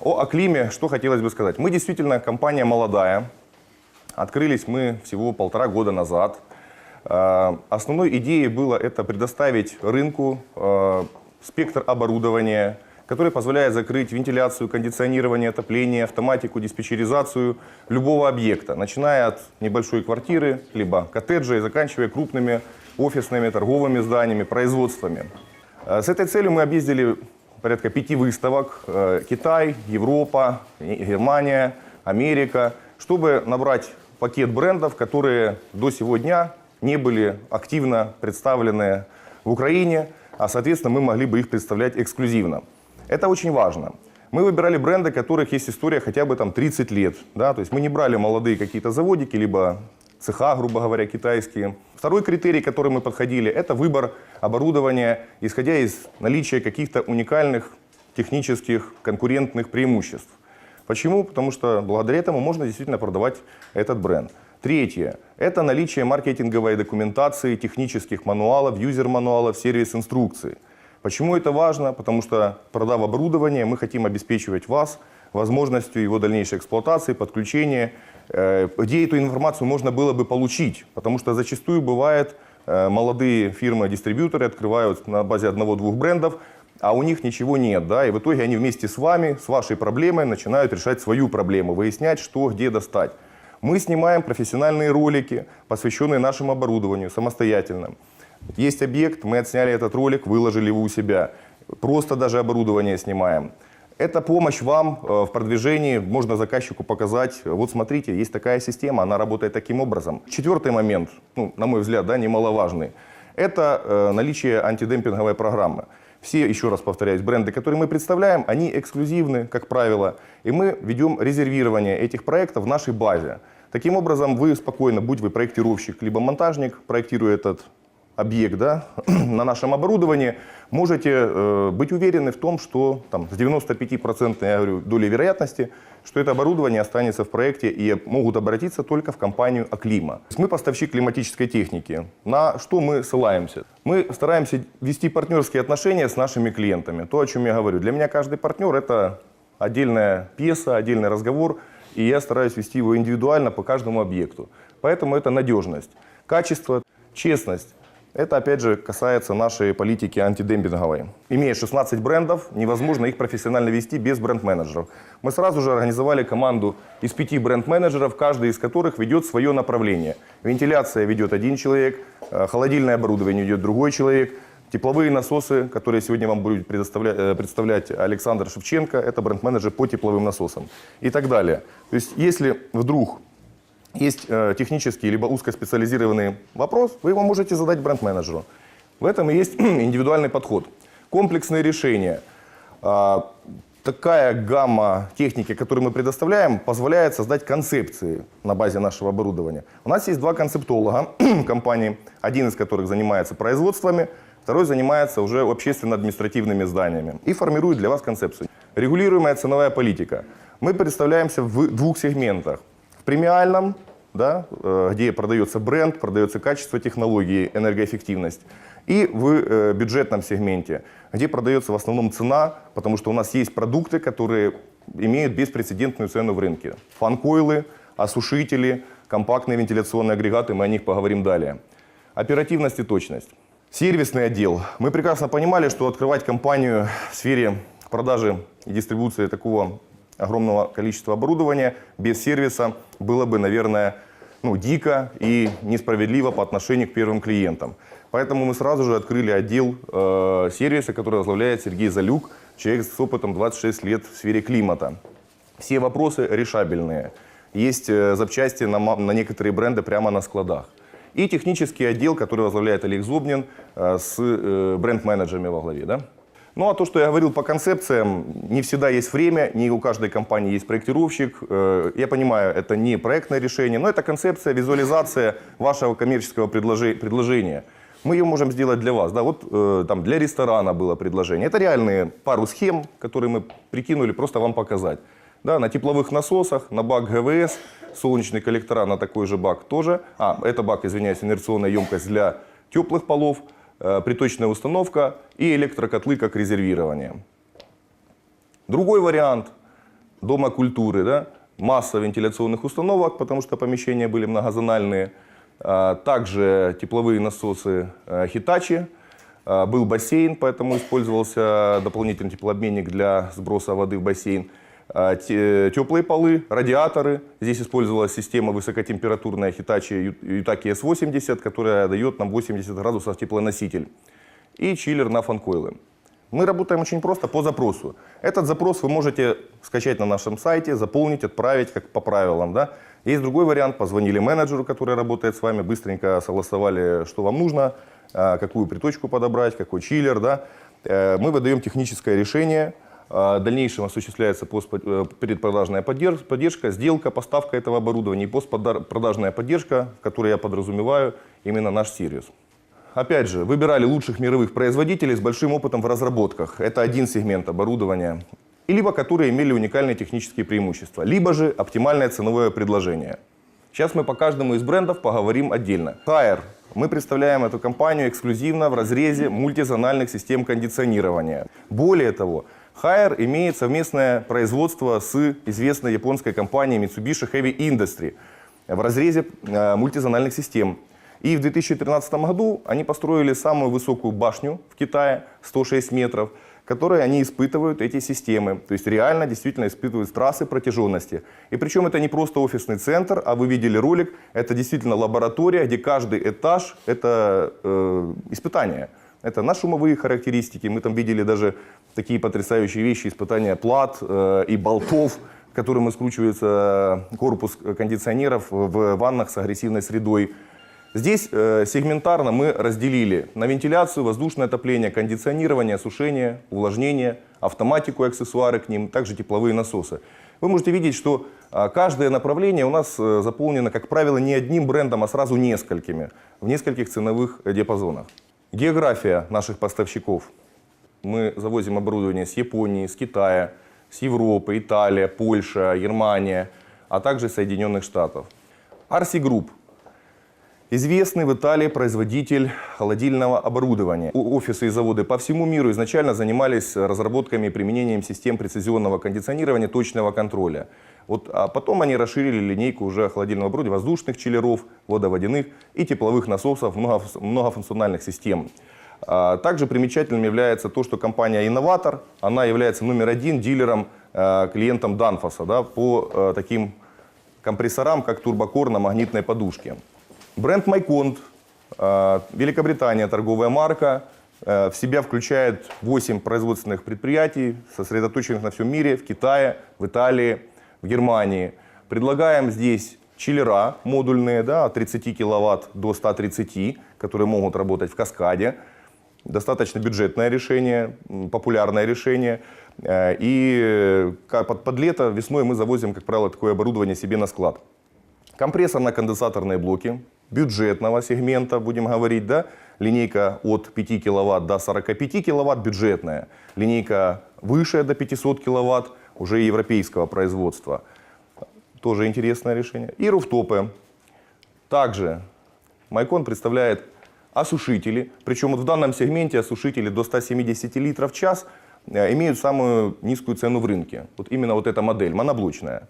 О Аклиме что хотелось бы сказать. Мы действительно компания молодая. Открылись мы всего полтора года назад. Э, Основной идеей было это предоставить рынку э, спектр оборудования, который позволяет закрыть вентиляцию, кондиционирование, отопление, автоматику, диспетчеризацию любого объекта, начиная от небольшой квартиры, либо коттеджа и заканчивая крупными офисными, торговыми зданиями, производствами. Э, С этой целью мы объездили порядка пяти выставок. э, Китай, Европа, Германия, Америка, чтобы набрать пакет брендов, которые до сего дня не были активно представлены в Украине, а, соответственно, мы могли бы их представлять эксклюзивно. Это очень важно. Мы выбирали бренды, которых есть история хотя бы там 30 лет. Да? То есть мы не брали молодые какие-то заводики, либо цеха, грубо говоря, китайские. Второй критерий, к которому мы подходили, это выбор оборудования, исходя из наличия каких-то уникальных технических конкурентных преимуществ. Почему? Потому что благодаря этому можно действительно продавать этот бренд. Третье – это наличие маркетинговой документации, технических мануалов, юзер-мануалов, сервис-инструкций. Почему это важно? Потому что, продав оборудование, мы хотим обеспечивать вас возможностью его дальнейшей эксплуатации, подключения, э, где эту информацию можно было бы получить. Потому что зачастую бывает, э, молодые фирмы-дистрибьюторы открывают на базе одного-двух брендов, а у них ничего нет, да, и в итоге они вместе с вами, с вашей проблемой начинают решать свою проблему, выяснять, что, где достать. Мы снимаем профессиональные ролики, посвященные нашему оборудованию, самостоятельно. Есть объект, мы отсняли этот ролик, выложили его у себя. Просто даже оборудование снимаем. Это помощь вам э, в продвижении, можно заказчику показать, вот смотрите, есть такая система, она работает таким образом. Четвертый момент, ну, на мой взгляд, да, немаловажный, это э, наличие антидемпинговой программы. Все, еще раз повторяюсь, бренды, которые мы представляем, они эксклюзивны, как правило, и мы ведем резервирование этих проектов в нашей базе. Таким образом, вы спокойно, будь вы проектировщик, либо монтажник, проектируя этот объект да, на нашем оборудовании, можете э, быть уверены в том, что там, с 95% я долей вероятности, что это оборудование останется в проекте и могут обратиться только в компанию Аклима. Мы поставщик климатической техники. На что мы ссылаемся? Мы стараемся вести партнерские отношения с нашими клиентами. То, о чем я говорю. Для меня каждый партнер – это отдельная пьеса, отдельный разговор, и я стараюсь вести его индивидуально по каждому объекту. Поэтому это надежность, качество, честность. Это, опять же, касается нашей политики антидемпинговой. Имея 16 брендов, невозможно их профессионально вести без бренд-менеджеров. Мы сразу же организовали команду из пяти бренд-менеджеров, каждый из которых ведет свое направление. Вентиляция ведет один человек, э, холодильное оборудование ведет другой человек, тепловые насосы, которые сегодня вам будет э, представлять Александр Шевченко, это бренд-менеджер по тепловым насосам и так далее. То есть, если вдруг есть э, технический либо узкоспециализированный вопрос, вы его можете задать бренд-менеджеру. В этом и есть индивидуальный подход. Комплексные решения. А, такая гамма техники, которую мы предоставляем, позволяет создать концепции на базе нашего оборудования. У нас есть два концептолога компании, один из которых занимается производствами, второй занимается уже общественно-административными зданиями и формирует для вас концепцию. Регулируемая ценовая политика. Мы представляемся в двух сегментах. Премиальном, да, э, где продается бренд, продается качество технологии, энергоэффективность, и в э, бюджетном сегменте, где продается в основном цена, потому что у нас есть продукты, которые имеют беспрецедентную цену в рынке. Фанкойлы, осушители, компактные вентиляционные агрегаты, мы о них поговорим далее. Оперативность и точность. Сервисный отдел. Мы прекрасно понимали, что открывать компанию в сфере продажи и дистрибуции такого огромного количества оборудования без сервиса было бы, наверное, ну, дико и несправедливо по отношению к первым клиентам. Поэтому мы сразу же открыли отдел э, сервиса, который возглавляет Сергей Залюк, человек с опытом 26 лет в сфере климата. Все вопросы решабельные. Есть э, запчасти на, на некоторые бренды прямо на складах. И технический отдел, который возглавляет Олег Зубнин э, с э, бренд-менеджерами во главе. Да? Ну а то, что я говорил по концепциям, не всегда есть время, не у каждой компании есть проектировщик. Э, Я понимаю, это не проектное решение, но это концепция, визуализация вашего коммерческого предложения. Мы ее можем сделать для вас. Да, вот э, там для ресторана было предложение. Это реальные пару схем, которые мы прикинули просто вам показать. Да, на тепловых насосах, на бак ГВС, солнечные коллектора на такой же бак тоже. А, это бак, извиняюсь, инерционная емкость для теплых полов, приточная установка и электрокотлы как резервирование. Другой вариант Дома культуры, да, масса вентиляционных установок, потому что помещения были многозональные. А, Также тепловые насосы э, Hitachi. А, Был бассейн, поэтому использовался дополнительный теплообменник для сброса воды в бассейн. А, те- Теплые полы, радиаторы. Здесь использовалась система высокотемпературная Hitachi Yutaki S80, которая дает нам 80 градусов теплоноситель. И чиллер на фанкойлы. Мы работаем очень просто по запросу. Этот запрос вы можете скачать на нашем сайте, заполнить, отправить как по правилам. Да? Есть другой вариант. Позвонили менеджеру, который работает с вами, быстренько согласовали, что вам нужно, а, какую приточку подобрать, какой чиллер. Да? Э, Мы выдаем техническое решение. А, В дальнейшем осуществляется э, предпродажная поддерж- поддержка, сделка, поставка этого оборудования и постпродажная поддержка, в которой я подразумеваю именно наш сервис. Опять же, выбирали лучших мировых производителей с большим опытом в разработках. Это один сегмент оборудования. И либо которые имели уникальные технические преимущества, либо же оптимальное ценовое предложение. Сейчас мы по каждому из брендов поговорим отдельно. Tire. Мы представляем эту компанию эксклюзивно в разрезе мультизональных систем кондиционирования. Более того, Haier имеет совместное производство с известной японской компанией Mitsubishi Heavy Industry в разрезе э, мультизональных систем. И в 2013 году они построили самую высокую башню в Китае, 106 метров, которой они испытывают эти системы. То есть реально действительно испытывают трассы протяженности. И причем это не просто офисный центр, а вы видели ролик, это действительно лаборатория, где каждый этаж это э, испытание. Это на шумовые характеристики. Мы там видели даже такие потрясающие вещи, испытания плат э, и болтов, которым скручивается корпус кондиционеров в ваннах с агрессивной средой. Здесь э, сегментарно мы разделили на вентиляцию, воздушное отопление, кондиционирование, осушение, увлажнение, автоматику и аксессуары к ним, также тепловые насосы. Вы можете видеть, что а, каждое направление у нас э, заполнено, как правило, не одним брендом, а сразу несколькими, в нескольких ценовых диапазонах. География наших поставщиков. Мы завозим оборудование с Японии, с Китая, с Европы, Италия, Польша, Германия, а также Соединенных Штатов. Арси Групп Известный в Италии производитель холодильного оборудования. Офисы и заводы по всему миру изначально занимались разработками и применением систем прецизионного кондиционирования точного контроля. Вот, а потом они расширили линейку уже холодильного оборудования, воздушных чиллеров, водоводяных и тепловых насосов, многоф- многофункциональных систем. А, Также примечательным является то, что компания «Инноватор», она является номер один дилером, э, клиентом Данфоса да, по э, таким компрессорам, как турбокор на магнитной подушке. Бренд Майконт, э, Великобритания, торговая марка, в себя включает 8 производственных предприятий, сосредоточенных на всем мире, в Китае, в Италии, в Германии. Предлагаем здесь чиллера модульные, да, от 30 киловатт до 130, которые могут работать в каскаде. Достаточно бюджетное решение, популярное решение. Э, И э, под, под лето, весной мы завозим, как правило, такое оборудование себе на склад. Компрессорно-конденсаторные блоки бюджетного сегмента, будем говорить, да, линейка от 5 киловатт до 45 киловатт бюджетная, линейка выше до 500 киловатт уже европейского производства. Тоже интересное решение. И руфтопы. Также Майкон представляет осушители, причем вот в данном сегменте осушители до 170 литров в час э, имеют самую низкую цену в рынке. Вот именно вот эта модель, моноблочная.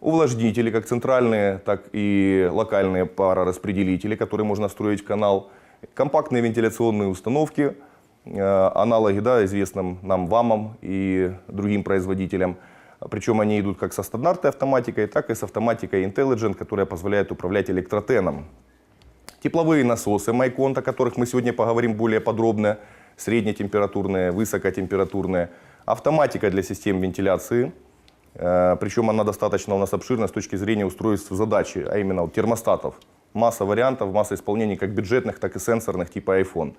Увлажнители, как центральные, так и локальные парораспределители, которые можно встроить в канал. Компактные вентиляционные установки, э, аналоги да, известным нам ВАМам и другим производителям. Причем они идут как со стандартной автоматикой, так и с автоматикой Intelligent, которая позволяет управлять электротеном. Тепловые насосы Майконт, о которых мы сегодня поговорим более подробно, среднетемпературные, высокотемпературные. Автоматика для систем вентиляции, Э, причем она достаточно у нас обширна с точки зрения устройств задачи, а именно вот термостатов. Масса вариантов, масса исполнений как бюджетных, так и сенсорных типа iPhone.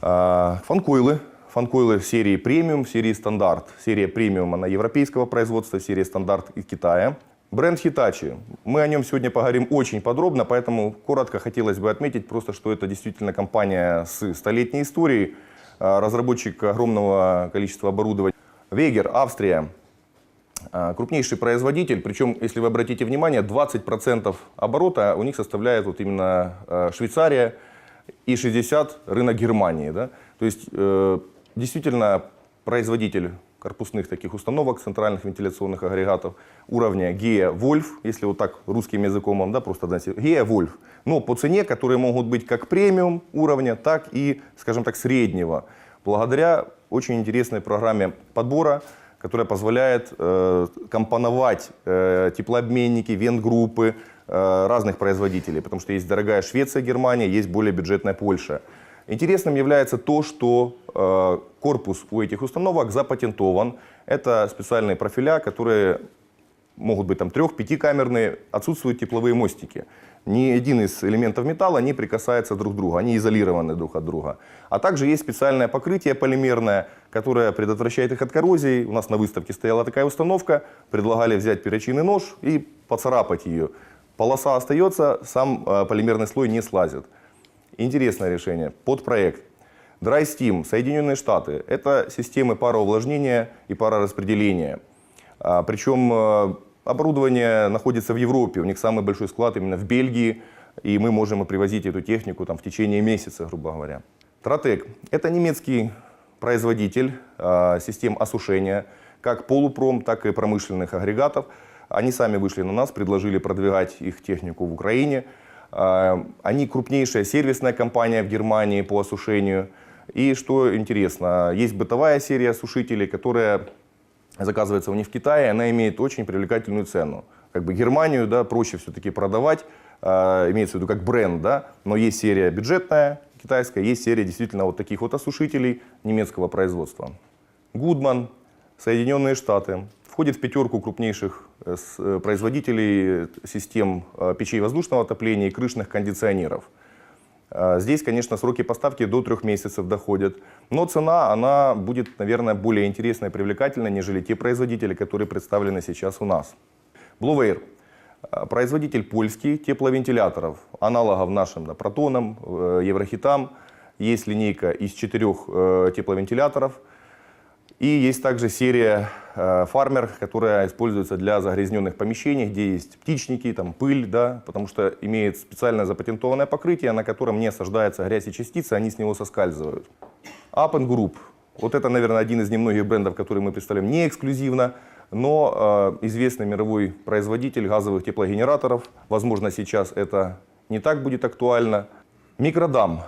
А, Фанкойлы. Фанкойлы серии премиум, серии стандарт. Серия премиум, она европейского производства, серия стандарт из Китая. Бренд Hitachi. Мы о нем сегодня поговорим очень подробно, поэтому коротко хотелось бы отметить просто, что это действительно компания с столетней историей, а, разработчик огромного количества оборудования. Вегер, Австрия, а, крупнейший производитель, причем, если вы обратите внимание, 20% оборота у них составляет вот именно э, Швейцария и 60 рынок Германии. Да? То есть э, действительно производитель корпусных таких установок, центральных вентиляционных агрегатов уровня GEA Вольф, если вот так русским языком вам, да, просто дать, GEA Вольф. Но по цене, которые могут быть как премиум уровня, так и, скажем так, среднего. Благодаря очень интересной программе подбора, которая позволяет э, компоновать э, теплообменники, вент-группы э, разных производителей, потому что есть дорогая Швеция, Германия, есть более бюджетная Польша. Интересным является то, что э, корпус у этих установок запатентован. Это специальные профиля, которые могут быть там трех-пятикамерные, отсутствуют тепловые мостики. Ни один из элементов металла не прикасается друг к другу, они изолированы друг от друга. А также есть специальное покрытие полимерное, которое предотвращает их от коррозии. У нас на выставке стояла такая установка, предлагали взять перочинный нож и поцарапать ее. Полоса остается, сам э, полимерный слой не слазит. Интересное решение. Подпроект. Dry Steam, Соединенные Штаты. Это системы пароувлажнения и парораспределения. А, Причем э, оборудование находится в Европе. У них самый большой склад именно в Бельгии. И мы можем привозить эту технику там, в течение месяца, грубо говоря. Тратек. Это немецкий производитель э, систем осушения, как полупром, так и промышленных агрегатов. Они сами вышли на нас, предложили продвигать их технику в Украине. Э, Они крупнейшая сервисная компания в Германии по осушению. И что интересно, есть бытовая серия осушителей, которая заказывается у них в Китае, она имеет очень привлекательную цену. Как бы Германию да, проще все-таки продавать, э, имеется в виду как бренд, да, но есть серия бюджетная китайская, есть серия действительно вот таких вот осушителей немецкого производства. Гудман, Соединенные Штаты, входит в пятерку крупнейших э, производителей систем э, печей воздушного отопления и крышных кондиционеров. А, Здесь, конечно, сроки поставки до трех месяцев доходят. Но цена, она будет, наверное, более интересной и привлекательной, нежели те производители, которые представлены сейчас у нас. Blue. А, Производитель польский тепловентиляторов, аналогов нашим да, протонам, э, еврохитам. Есть линейка из четырех тепловентиляторов. И есть также серия э, фармер, которая используется для загрязненных помещений, где есть птичники, там, пыль, да, потому что имеет специальное запатентованное покрытие, на котором не осаждается грязь и частицы, они с него соскальзывают. Up Group. Вот это, наверное, один из немногих брендов, которые мы представляем не эксклюзивно, но э, известный мировой производитель газовых теплогенераторов. Возможно, сейчас это не так будет актуально. Микродам.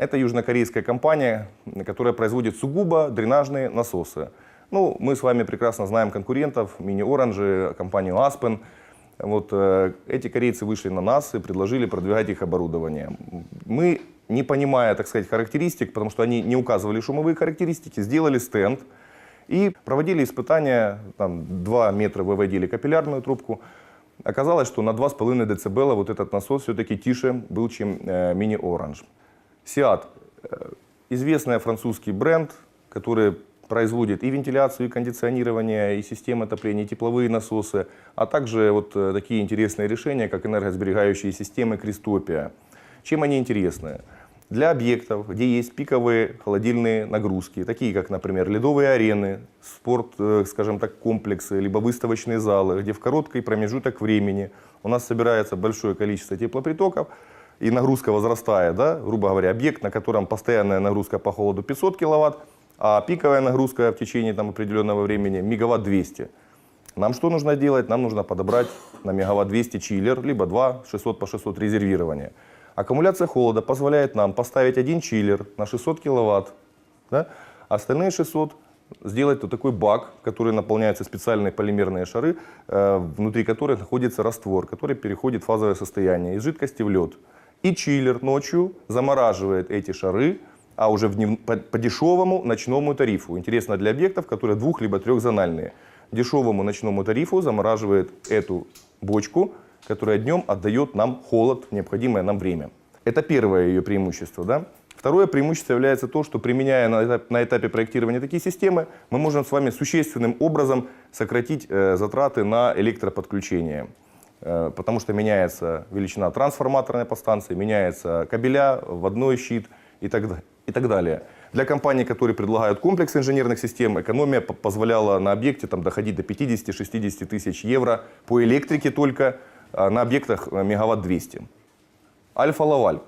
Это южнокорейская компания, которая производит сугубо дренажные насосы. Ну, мы с вами прекрасно знаем конкурентов, мини-оранжи, компанию Aspen. Вот э, эти корейцы вышли на нас и предложили продвигать их оборудование. Мы, не понимая, так сказать, характеристик, потому что они не указывали шумовые характеристики, сделали стенд и проводили испытания, там 2 метра выводили капиллярную трубку. Оказалось, что на 2,5 дБ вот этот насос все-таки тише был, чем э, мини-оранж. Сиат э, известный французский бренд, который производит и вентиляцию, и кондиционирование, и системы отопления, и тепловые насосы, а также вот э, такие интересные решения, как энергосберегающие системы Кристопия. Чем они интересны? Для объектов, где есть пиковые холодильные нагрузки, такие как, например, ледовые арены, спорт, э, скажем так, комплексы, либо выставочные залы, где в короткий промежуток времени у нас собирается большое количество теплопритоков, и нагрузка возрастает, да, грубо говоря, объект, на котором постоянная нагрузка по холоду 500 киловатт, а пиковая нагрузка в течение там, определенного времени мегаватт 200. Нам что нужно делать? Нам нужно подобрать на мегаватт 200 чиллер, либо 2 600 по 600 резервирования. Аккумуляция холода позволяет нам поставить один чиллер на 600 киловатт, да? остальные 600 сделать вот такой бак, который наполняются специальные полимерные шары, э, внутри которых находится раствор, который переходит в фазовое состояние из жидкости в лед. И чиллер ночью замораживает эти шары, а уже в днев- по, по дешевому ночному тарифу. Интересно для объектов, которые двух- либо трехзональные. Дешевому ночному тарифу замораживает эту бочку, которая днем отдает нам холод необходимое нам время. Это первое ее преимущество. Да? Второе преимущество является то, что применяя на, этап- на этапе проектирования такие системы, мы можем с вами существенным образом сократить э, затраты на электроподключение. Э, потому что меняется величина трансформаторной подстанции, меняется кабеля, вводной щит и так, и так далее. Для компаний, которые предлагают комплекс инженерных систем, экономия по- позволяла на объекте там, доходить до 50-60 тысяч евро по электрике только, а на объектах э, мегаватт 200. Альфа-Лаваль.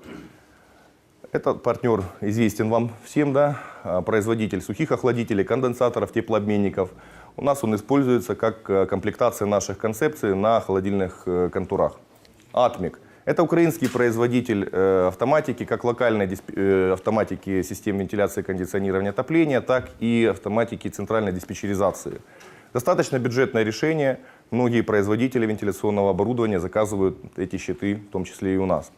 Этот партнер известен вам всем, да, а, производитель сухих охладителей, конденсаторов, теплообменников. У нас он используется как э, комплектация наших концепций на холодильных э, контурах. Атмик. Это украинский производитель э, автоматики, как локальной автоматики систем вентиляции, кондиционирования, отопления, так и автоматики центральной диспетчеризации. Достаточно бюджетное решение. Многие производители вентиляционного оборудования заказывают эти щиты, в том числе и у нас.